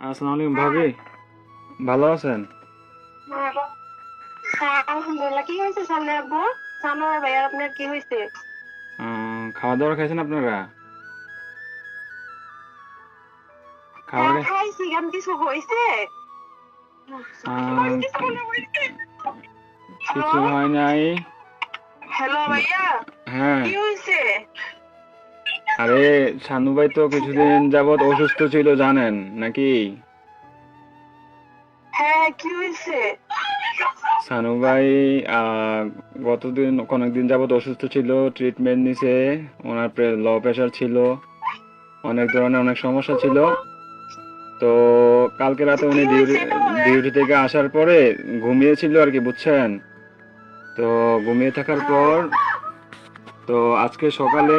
আসসালামু আলাইকুম ভাবি। ভালো আছেন? হ্যাঁ আলহামদুলিল্লাহ। কি হয়েছে সামনে আব্বু? সামনে ভাইয়ার আপনার কি হয়েছে? খাওয়া দাওয়া খাইছেন আপনারা? খাওয়া হ্যাঁ খাইছি। গান কিছু হয়েছে? আহ, কিছু হয় নাই। হ্যালো ভাইয়া। হ্যাঁ। কি হয়েছে? আরে শানু ভাই তো কিছুদিন যাবত অসুস্থ ছিল জানেন নাকি? হ্যাঁ কি হয়েছে? শানু ভাই গতদিন কয়েকদিন যাবত অসুস্থ ছিল ট্রিটমেন্ট নিছে ওনার লো প্রেশার ছিল অনেক ধরনের অনেক সমস্যা ছিল। তো কালকে রাতে উনি ডিউটি থেকে আসার পরে ঘুমিয়েছিল আর কি বুঝছেন? তো ঘুমিয়ে থাকার পর তো আজকে সকালে